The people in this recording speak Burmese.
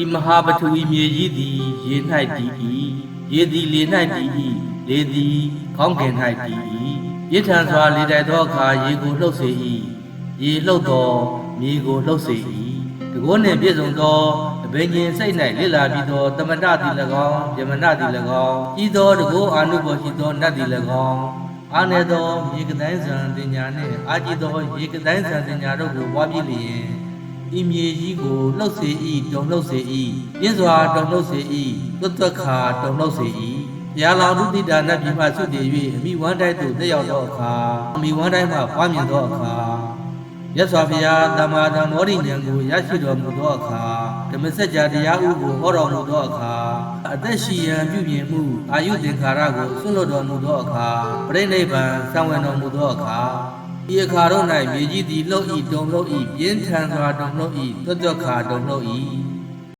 ဤမဟာပထဝီမြေကြီးသည်ရေ၌တည်၏ရေသည်လေ၌တည်၏လေသည်ကောင်းကင်၌တည်၏ပြစ်ထန်စွာလေတိုက်သောအခါရေကိုလှုပ်စေ၏ရေလှုပ်သောမြေကိုလှုပ်စေ၏တကောနှင့်ပြည့်စုံသောအဘိညာဉ်စိတ်၌လစ်လာပြီးသောတမတတိ၎င်းယမနတိ၎င်းဤသောတကောအာနုဘောရှိသောနတ်တိ၎င်းအာနေသောမြေကတိုင်းဆံတင်ညာနှင့်အာကြည်သောရေကတိုင်းဆံတင်ညာတို့ကိုပွားပြလျင် ဤမြေကြီးကိုလှုပ်စေ၏တုံလှုပ်စေ၏ပြင်းစွာတုံလှုပ်စေ၏သွတ်သွက်ခါတုံလှုပ်စေ၏ဘုရားလောင်သူတိတာနတ်ပြည်မှဆွတည်၍အမိဝမ်းတိုက်သို့တက်ရောက်သောအခါအမိဝမ်းတိုက်မှပွားမြင်သောအခါမြတ်စွာဘုရားတမ္မာဓမ္မောရိဉာဏ်ကိုရရှိတော်မူသောအခါဓမ္မစကြာတရားဥကိုဟောတော်မူသောအခါအသက်ရှိရန်ပြုပြင်မှုအာယုသင်္ခါရကိုဆွလွတ်တော်မူသောအခါပြိဋိဘံသံဝင်တော်မူသောအခါ ဤအခါတို့၌မြေကြီးသည်လှုပ်ဤတုံလှုပ်ဤပြင်းထန်စွာတုံလှုပ်ဤတွတ်တွတ်ခါတုံလှုပ်ဤ